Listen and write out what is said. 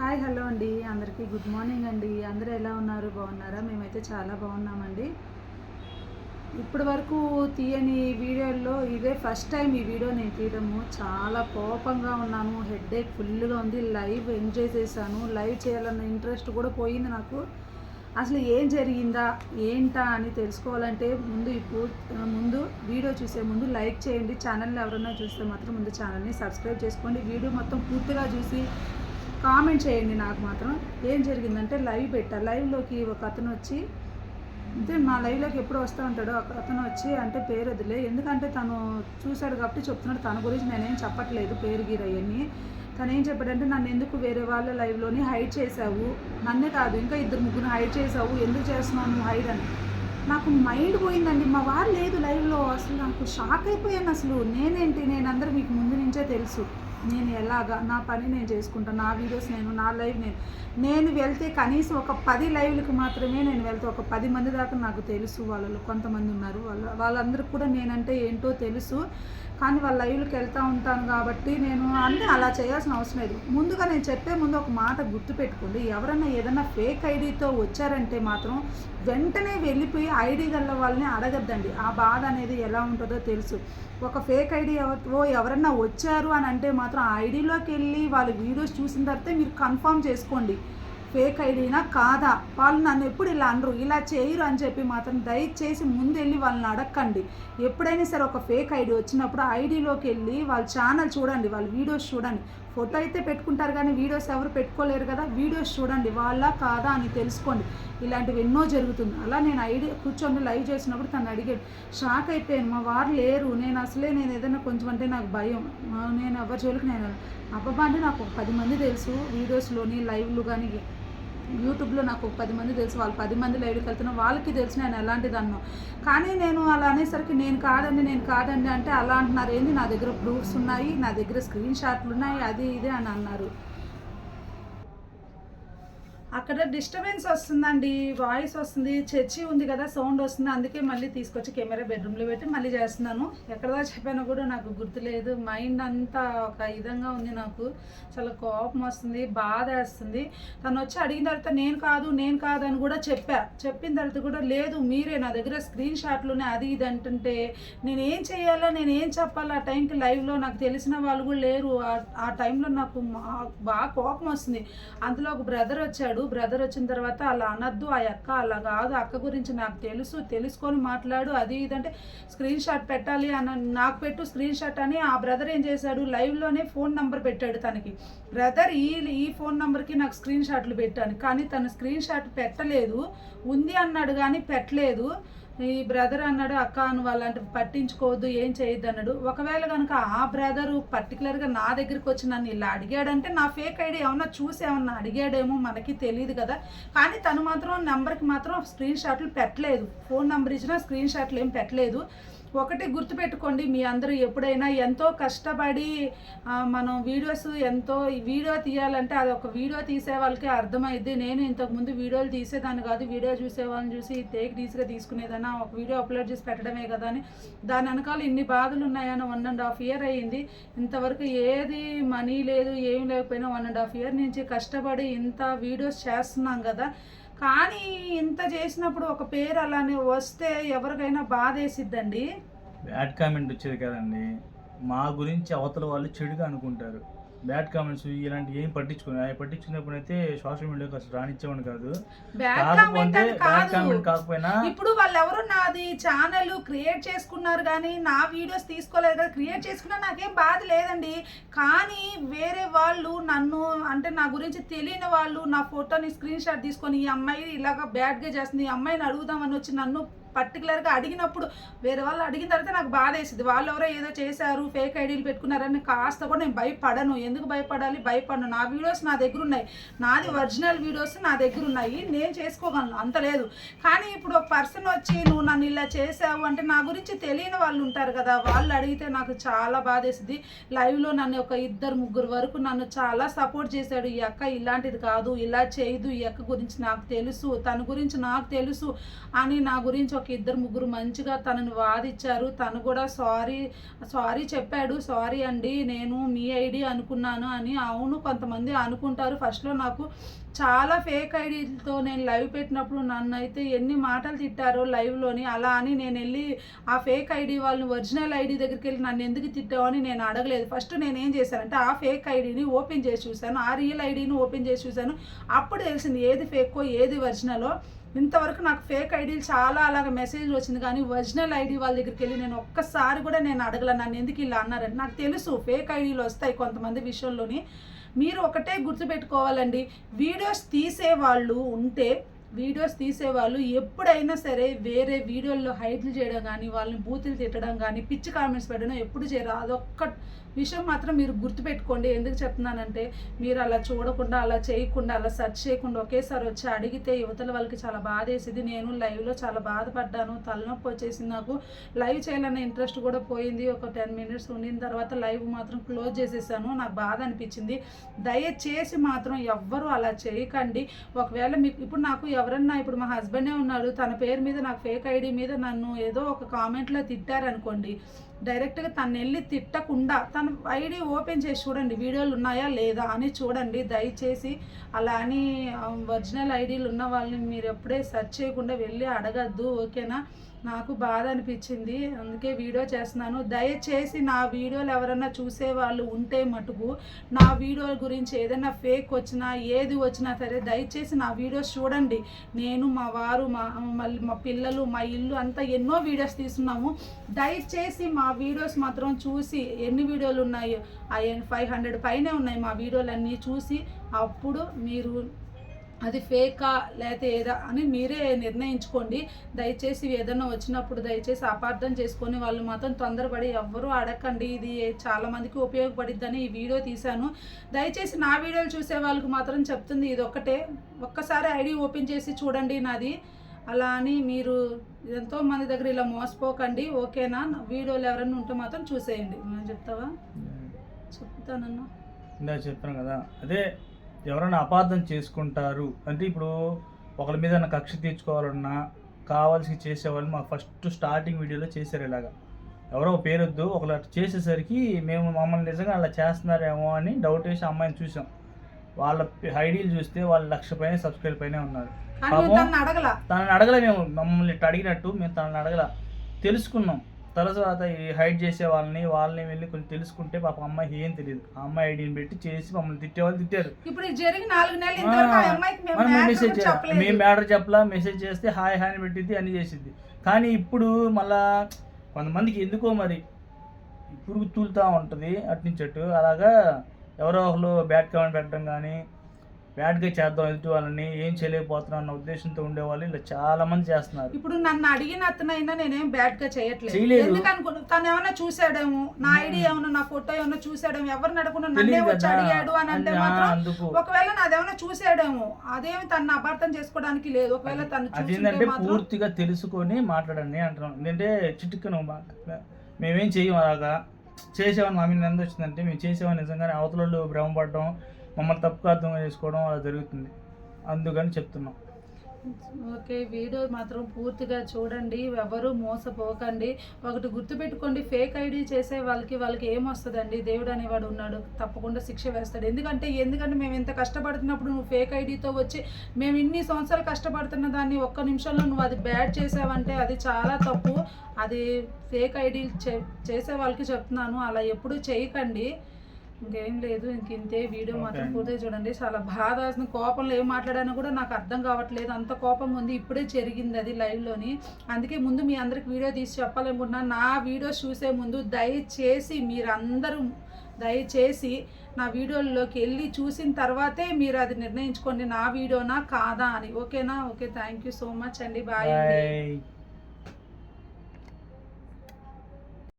Hi hello అండి. అందరికీ good morning అండి. అందరూ ఎలా ఉన్నారు? బాగున్నారా? మేమైతే చాలా బాగున్నామండి. ఇప్పటి వరకు తీయని వీడియోల్లో ఇదే ఫస్ట్ టైం ఈ వీడియో నేను తీయడము. చాలా కోపంగా ఉన్నాను. హెడ్ఏక్ ఫుల్గా ఉంది. లైవ్ ఎంజాయ్ చేశాను. లైవ్ చేయాలన్న ఇంట్రెస్ట్ కూడా పోయింది నాకు. అసలు ఏం జరిగిందా? ఏంటా అని తెలుసుకోవాలంటే ముందు ఇప్పుడు ముందు వీడియో చూసే ముందు లైక్ చేయండి. ఛానల్ని ఎవరైనా చూస్తే మాత్రం ముందు ఛానల్ని సబ్స్క్రైబ్ చేసుకోండి. వీడియో మొత్తం పూర్తిగా చూసి కామెంట్ చేయండి నాకు మాత్రం. ఏం జరిగిందంటే లైవ్ పెట్టా. లైవ్లోకి ఒక అతను వచ్చి అంటే మా లైవ్లోకి ఎప్పుడు వస్తూ ఉంటాడో ఒక అతను వచ్చి అంటే పేరు వదిలే. ఎందుకంటే తను చూశాడు కాబట్టి చెప్తున్నాడు. తన గురించి నేనేం చెప్పట్లేదు పేరు గీర అవన్నీ తను ఏం చెప్పాడంటే నన్ను ఎందుకు వేరే వాళ్ళ లైవ్లోని హైడ్ చేసావు నన్నే కాదు ఇంకా ఇద్దరు ముగ్గురు హైడ్ చేసావు ఎందుకు చేస్తున్నావు నువ్వు హైడ్ అని. నాకు మైండ్ పోయిందండి. మా వారు లేదు లైవ్లో. అసలు నాకు షాక్ అయిపోయాను అసలు. నేనేంటి? నేను అందరూ మీకు ముందు నుంచే తెలుసు. నేను ఎలాగా నా పని నేను చేసుకుంటాను నా వీడియోస్ నేను నా లైవ్ నేను. నేను వెళ్తే కనీసం ఒక పది లైవ్లకు మాత్రమే నేను వెళ్తే. ఒక పది మంది దాకా నాకు తెలుసు వాళ్ళలో కొంతమంది ఉన్నారు. వాళ్ళ వాళ్ళందరికీ కూడా నేనంటే ఏంటో తెలుసు. కానీ వాళ్ళ లైవ్లకు వెళ్తూ ఉంటాను కాబట్టి నేను అంటే అలా చేయాల్సిన అవసరం లేదు. ముందుగా నేను చెప్పే ముందు ఒక మాట గుర్తుపెట్టుకోండి. ఎవరన్నా ఏదైనా ఫేక్ ఐడితో వచ్చారంటే మాత్రం వెంటనే వెళ్ళిపోయి ఐడి గల్ల వాళ్ళని అడగద్దండి. ఆ బాధ అనేది ఎలా ఉంటుందో తెలుసు. ఒక ఫేక్ ఐడి ఓ ఎవరన్నా వచ్చారు అని అంటే మాత్రం ఆ ఐడిలోకి వెళ్ళి వాళ్ళ వీడియోస్ చూసిన తర్వాత మీరు కన్ఫర్మ్ చేసుకోండి. ఫేక్ ఐడినా? కాదా? వాళ్ళు నన్ను ఎప్పుడు ఇలా అనరు. ఇలా చేయరు అని చెప్పి మాత్రం దయచేసి ముందు వెళ్ళి వాళ్ళని అడగండి ఎప్పుడైనా సరే ఒక ఫేక్ ఐడి వచ్చినప్పుడు ఐడిలోకి వెళ్ళి వాళ్ళ ఛానల్ చూడండి వాళ్ళ వీడియోస్ చూడండి. ఫోటో అయితే పెట్టుకుంటారు కానీ వీడియోస్ ఎవరు పెట్టుకోలేరు కదా? వీడియోస్ చూడండి. వాళ్ళ కాదా అని తెలుసుకోండి. ఇలాంటివి ఎన్నో జరుగుతుంది. అలా నేను ఐడి కూర్చొని లైవ్ చేసినప్పుడు తను అడిగాడు షాక్ అయిపోయాను. మా వారు లేరు. నేను అసలే నేను ఏదైనా కొంచెం అంటే నాకు భయం. నేను ఎవరి జోలికి నేను అబ్బబ్బా అంటే నాకు పది మంది తెలుసు వీడియోస్లోని లైవ్లు కానీ యూట్యూబ్లో నాకు ఒక పది మంది తెలుసు వాళ్ళు పది మంది లైవ్కి వెళ్తున్నా వాళ్ళకి తెలుసు నేను ఎలాంటిది అన్నా కానీ నేను అలా అనేసరికి నేను కాదండి నేను కాదండి అంటే అలా అంటున్నారు. ఏంది నా దగ్గర ప్రూఫ్స్ ఉన్నాయి నా దగ్గర స్క్రీన్ షాట్లు ఉన్నాయి అది ఇది అని అన్నారు. అక్కడ డిస్టర్బెన్స్ వస్తుందండి వాయిస్ వస్తుంది చర్చి ఉంది కదా సౌండ్ వస్తుంది అందుకే మళ్ళీ తీసుకొచ్చి కెమెరా బెడ్రూమ్లో పెట్టి మళ్ళీ చేస్తున్నాను. ఎక్కడదా చెప్పానో కూడా నాకు గుర్తులేదు. మైండ్ అంతా ఒక విధంగా ఉంది నాకు. చాలా కోపం వస్తుంది బాధ వేస్తుంది. తను వచ్చి అడిగిన తర్వాత నేను కాదు నేను కాదు అని కూడా చెప్పా. చెప్పిన తర్వాత కూడా లేదు మీరే నా దగ్గర స్క్రీన్ షాట్లోనే అది ఇది అంటుంటే నేను ఏం చేయాలో నేను ఏం చెప్పాలో? ఆ టైంకి లైవ్లో నాకు తెలిసిన వాళ్ళు కూడా లేరు. ఆ- టైంలో నాకు బాగా కోపం వస్తుంది. అందులో ఒక బ్రదర్ వచ్చాడు. బ్రదర్ వచ్చిన తర్వాత అలా అనద్దు ఆ అక్క అలా కాదు అక్క గురించి నాకు తెలుసు తెలుసుకొని మాట్లాడు అది ఇదంటే స్క్రీన్ షాట్ పెట్టాలి అని నాకు పెట్టు స్క్రీన్ షాట్ అని ఆ బ్రదర్ ఏం చేశాడు? లైవ్లోనే ఫోన్ నంబర్ పెట్టాడు తనకి. బ్రదర్ ఈ ఈ ఫోన్ నంబర్కి నాకు స్క్రీన్ షాట్లు పెట్టాను కానీ తను స్క్రీన్ షాట్ పెట్టలేదు ఉంది అన్నాడు కానీ పెట్టలేదు. ఈ బ్రదర్ అన్నాడు అక్క అని వాళ్ళంటే పట్టించుకోవద్దు ఏం చేయొద్దు అన్నాడు. ఒకవేళ కనుక ఆ బ్రదరు పర్టికులర్గా నా దగ్గరికి వచ్చి నన్ను ఇలా అడిగాడంటే నా ఫేక్ ఐడి ఏమన్నా చూసి ఏమన్నా అడిగాడేమో మనకి తెలియదు కదా. కానీ తను మాత్రం నెంబర్కి మాత్రం స్క్రీన్ షాట్లు పెట్టలేదు. ఫోన్ నెంబర్ ఇచ్చినా స్క్రీన్ షాట్లు ఏం పెట్టలేదు. ఒకటి గుర్తుపెట్టుకోండి మీ అందరూ ఎప్పుడైనా ఎంతో కష్టపడి మనం వీడియోస్ ఎంతో వీడియో తీయాలంటే అది ఒక వీడియో తీసే వాళ్ళకి అర్థమైద్ది. నేను ఇంతకుముందు వీడియోలు తీసేదాన్ని కాదు వీడియో చూసే వాళ్ళని చూసి టేక్ డీస్గా తీసుకునేదన్నా. ఒక వీడియో అప్లోడ్ చేసి పెట్టడమే కదా అని. దాని వెనకాల ఇన్ని బాధలు ఉన్నాయని వన్ అండ్ హాఫ్ ఇయర్ అయ్యింది ఇంతవరకు ఏది మనీ లేదు ఏం లేకపోయినా వన్ అండ్ హాఫ్ ఇయర్ నుంచి కష్టపడి ఇంత వీడియోస్ చేస్తున్నాం కదా. కానీ ఇంత చేసినప్పుడు ఒక పేరు అలానే వస్తే ఎవరికైనా బాధ వేసిద్దండి బ్యాడ్ కామెంట్ వచ్చేది కదండి. మా గురించి అవతల వాళ్ళు చెడుగా అనుకుంటారు. బ్యాడ్ కామెంట్స్ ఇలాంటి ఏం పట్టించుకుని అవి పట్టించుకున్నప్పుడు అయితే సోషల్ మీడియాకి అసలు రానిచ్చేవాడు కాదు. కాకపోయినా ఇప్పుడు వాళ్ళు ఎవరు నాది ఛానల్ క్రియేట్ చేసుకున్నారు కానీ నా వీడియోస్ తీసుకోలేదు కదా క్రియేట్ చేసుకున్నా నాకేం బాధ లేదండి. కానీ వేరే వాళ్ళు నన్ను అంటే నా గురించి తెలియని వాళ్ళు నా ఫోటోని స్క్రీన్ షాట్ తీసుకొని ఈ అమ్మాయి ఇలాగ బ్యాడ్గా చేస్తుంది ఈ అమ్మాయిని అడుగుదామని వచ్చి నన్ను పర్టికులర్గా అడిగినప్పుడు వేరే వాళ్ళు అడిగిన తర్వాత నాకు బాధ వేసింది. వాళ్ళు ఎవరో ఏదో చేశారు ఫేక్ ఐడీలు పెట్టుకున్నారని కాస్త కూడా నేను భయపడను. ఎందుకు భయపడాలి? భయపడను. నా వీడియోస్ నా దగ్గర ఉన్నాయి. నాది ఒరిజినల్ వీడియోస్ నా దగ్గర ఉన్నాయి. నేను చేసుకోగలను. అంత లేదు. కానీ ఇప్పుడు ఒక పర్సన్ వచ్చి నువ్వు నన్ను ఇలా చేసావు అంటే నా గురించి తెలియని వాళ్ళు ఉంటారు కదా. వాళ్ళు అడిగితే నాకు చాలా బాధ వేసింది. లైవ్లో నన్ను ఒక ఇద్దరు ముగ్గురు వరకు నన్ను చాలా సపోర్ట్ చేశాడు. ఈ అక్క ఇలాంటిది కాదు. ఇలా చేయదు. ఈ అక్క గురించి నాకు తెలుసు. తన గురించి నాకు తెలుసు అని నా గురించి ఒక ఇద్దరు ముగ్గురు మంచిగా తనని వాదిచ్చారు. తను కూడా సారీ సారీ చెప్పాడు. సారీ అండి నేను మీ ఐడి అనుకున్నాను అని అవును కొంతమంది అనుకుంటారు. ఫస్ట్లో నాకు చాలా ఫేక్ ఐడీలతో నేను లైవ్ పెట్టినప్పుడు నన్ను అయితే ఎన్ని మాటలు తిట్టారో లైవ్లోని. అలా అని నేను వెళ్ళి ఆ ఫేక్ ఐడి వాళ్ళని ఒరిజినల్ ఐడి దగ్గరికి వెళ్ళి నన్ను ఎందుకు తిట్టావు అని నేను అడగలేదు. ఫస్ట్ నేను ఏం చేశానంటే ఆ ఫేక్ ఐడిని ఓపెన్ చేసి చూశాను. ఆ రియల్ ఐడిని ఓపెన్ చేసి చూశాను. అప్పుడు తెలిసింది ఏది ఫేకో ఏది ఒరిజినలో. ఇంతవరకు నాకు ఫేక్ ఐడీలు చాలా అలాగ మెసేజ్ వచ్చింది కానీ ఒరిజినల్ ఐడి వాళ్ళ దగ్గరికి వెళ్ళి నేను ఒక్కసారి కూడా నేను అడగల. నన్ను ఎందుకు ఇలా అన్నారంటే నాకు తెలుసు ఫేక్ ఐడీలు వస్తాయి కొంతమంది విషయంలోని. మీరు ఒకటే గుర్తుపెట్టుకోవాలండి వీడియోస్ తీసే వాళ్ళు ఉంటే వీడియోస్ తీసేవాళ్ళు. ఎప్పుడైనా సరే వేరే వీడియోల్లో హైట్లు చేయడం కానీ వాళ్ళని బూతులు తిట్టడం కానీ పిచ్చి కామెంట్స్ పెట్టడం ఎప్పుడు చేయరు. అదొక్క విషయం మాత్రం మీరు గుర్తుపెట్టుకోండి. ఎందుకు చెప్తున్నానంటే మీరు అలా చూడకుండా అలా చేయకుండా అలా సెర్చ్ చేయకుండా ఒకేసారి వచ్చి అడిగితే యువతల వాళ్ళకి చాలా బాధ వేసింది నేను లైవ్లో చాలా బాధపడ్డాను. తలనొప్పి వచ్చేసింది నాకు. లైవ్ చేయాలనే ఇంట్రెస్ట్ కూడా పోయింది. ఒక టెన్ మినిట్స్ ఉండిన తర్వాత లైవ్ మాత్రం క్లోజ్ చేసేసాను. నాకు బాధ అనిపించింది. దయచేసి మాత్రం ఎవ్వరూ అలా చేయకండి. ఒకవేళ మీకు ఇప్పుడు నాకు ఎవరన్నా ఇప్పుడు మా హస్బెండే ఉన్నాడు తన పేరు మీద నాకు ఫేక్ ఐడి మీద నన్ను ఏదో ఒక కామెంట్లో తిట్టారనుకోండి డైరెక్ట్గా తను వెళ్ళి తిట్టకుండా తన ఐడి ఓపెన్ చేసి చూడండి వీడియోలు ఉన్నాయా లేదా అని చూడండి దయచేసి అలా అని ఒరిజినల్ ఐడీలు ఉన్న వాళ్ళని మీరు ఎప్పుడే సెర్చ్ చేయకుండా వెళ్ళి అడగద్దు ఓకేనా? నాకు బాధ అనిపించింది. అందుకే వీడియో చేస్తున్నాను. దయచేసి నా వీడియోలు ఎవరైనా చూసే వాళ్ళు ఉంటే మటుకు నా వీడియో గురించి ఏదైనా ఫేక్ వచ్చినా ఏది వచ్చినా సరే దయచేసి నా వీడియోస్ చూడండి. నేను మా వారు మా మళ్ళీ మా పిల్లలు మా ఇల్లు అంతా ఎన్నో వీడియోస్ తీస్తున్నాము. దయచేసి మా వీడియోస్ మాత్రం చూసి ఎన్ని వీడియోలు ఉన్నాయో ఆ ఫైవ్ హండ్రెడ్ పైనే ఉన్నాయి మా వీడియోలన్నీ చూసి అప్పుడు మీరు అది ఫేకా లేకపోతే ఏదా అని మీరే నిర్ణయించుకోండి. దయచేసి ఏదైనా వచ్చినప్పుడు దయచేసి అపార్థం చేసుకొని వాళ్ళు మాత్రం తొందరపడి ఎవ్వరూ అడగండి ఇది చాలా మందికి ఉపయోగపడిద్దని ఈ వీడియో తీశాను. దయచేసి నా వీడియోలు చూసే వాళ్ళకి మాత్రం చెప్తుంది ఇది ఒక్కటే. ఒక్కసారి ఐడి ఓపెన్ చేసి చూడండి నాది. అలా అని మీరు ఎంతో మంది దగ్గర ఇలా మోసపోకండి. ఓకేనా? వీడియోలు ఎవరైనా ఉంటే మాత్రం చూసేయండి. చెప్తావా? చెప్తానన్నా. ఇందా చెప్పాను కదా. అదే ఎవరైనా అపార్థం చేసుకుంటారు. అంటే ఇప్పుడు ఒకరి మీద కక్ష తీర్చుకోవాలన్నా కావాల్సి చేసేవాళ్ళు మాకు ఫస్ట్ స్టార్టింగ్ వీడియోలో చేశారు ఇలాగా. ఎవరో పేరొద్దు అట్లా చేసేసరికి మేము మమ్మల్ని నిజంగా అలా చేస్తున్నారేమో అని డౌట్ వేసి అమ్మాయిని చూసాం. వాళ్ళ ఐడీలు చూస్తే వాళ్ళు లక్ష పైన సబ్స్క్రైబ్ పైన ఉన్నారు. తనని అడగల. మేము. మమ్మల్ని అడిగినట్టు మేము తనని అడగల. తెలుసుకున్నాం. తర్వాత ఈ హైడ్ చేసే వాళ్ళని వాళ్ళని వెళ్ళి కొంచెం తెలుసుకుంటే పాప అమ్మాయికి ఏం తెలియదు. ఆ అమ్మాయి ఐడిని పెట్టి చేసి మమ్మల్ని తిట్టారు. ఇప్పుడు జరిగి నాలుగు నెలలు మేము మనం matter మెసేజ్. మేము మ్యాటర్ చెప్పలా మెసేజ్ చేస్తే హాయ్ హాయ్ అని పెట్టింది అన్ని చేసింది కానీ ఇప్పుడు మళ్ళా కొంతమందికి ఎందుకో మరి పురుగు తూలుతూ ఉంటుంది అటు నుంచి అటు. అలాగా ఎవరో ఒకరు బ్యాడ్ కామెంట్ పెట్టడం కానీ బ్యాడ్గా చేద్దాం ఎదుటి వాళ్ళని ఏం చేయలేకపోతున్నాం అన్న ఉద్దేశంతో ఉండేవాళ్ళు ఇలా చాలా మంది చేస్తున్నారు. ఇప్పుడు నన్ను అడిగిన అతనైనా నేనేం బ్యాడ్గా చేయట్లేదు. చేయలేదు. ఎందుకు అనుకున్నా తను ఏమైనా చూసాడేమో నా ఐడి ఏమైనా నా ఫోటో ఏమైనా చూసాడేమో ఎవరిని అడగకుండా నన్నే తెలియదు వచ్చి కదా. అడిగాడు అని అంటే ఆ, మాత్రం అందుకు. ఒకవేళ నాదేమైనా చూసాడేమో అదేమి తను అపార్థం చేసుకోవడానికి లేదు. ఒకవేళ తను అది చూసుంటే మాత్రం పూర్తిగా తెలుసుకొని మాట్లాడండి అంటున్నాం. ఎందుకంటే చిట్టుకను మేమేం చెయ్యం అలాగా? చేసేవాడిని మా మీద ఎంత వచ్చిందంటే మేము చేసేవాడిని నిజంగానే. అవతల భ్రమపడడం మమ్మల్ని తప్పుగా అర్థం చేసుకోవడం అలా జరుగుతుంది. అందుకని చెప్తున్నాం. ఓకే వీడియో మాత్రం పూర్తిగా చూడండి. ఎవరు మోసపోకండి. ఒకటి గుర్తుపెట్టుకోండి ఫేక్ ఐడి చేసే వాళ్ళకి వాళ్ళకి ఏమొస్తుందండి? దేవుడు అనేవాడు ఉన్నాడు. తప్పకుండా శిక్ష వేస్తాడు. ఎందుకంటే ఎందుకంటే మేము ఇంత కష్టపడుతున్నప్పుడు నువ్వు ఫేక్ ఐడితో వచ్చి మేము ఇన్ని సంవత్సరాలు కష్టపడుతున్న దాన్ని ఒక్క నిమిషంలో నువ్వు అది బ్యాడ్ చేసావంటే అది చాలా తప్పు. అది ఫేక్ ఐడి చేసే వాళ్ళకి చెప్తున్నాను. అలా ఎప్పుడూ చేయకండి. ఇంకేం లేదు ఇంక ఇంతే వీడియో మాత్రం. పూర్తిగా చూడండి. చాలా బాధ కోపంలో ఏం మాట్లాడానో కూడా నాకు అర్థం కావట్లేదు. అంత కోపం ఉంది ఇప్పుడే జరిగింది అది లైవ్లోని అందుకే ముందు మీ అందరికి వీడియో తీసి చెప్పాలనుకుంటున్నాను నా వీడియోస్ చూసే ముందు దయచేసి మీరందరూ దయచేసి నా వీడియోల్లోకి వెళ్ళి చూసిన తర్వాతే మీరు అది నిర్ణయించుకోండి. నా వీడియోనా కాదా అని. ఓకేనా? Okay thank you so much అండి. బాయ్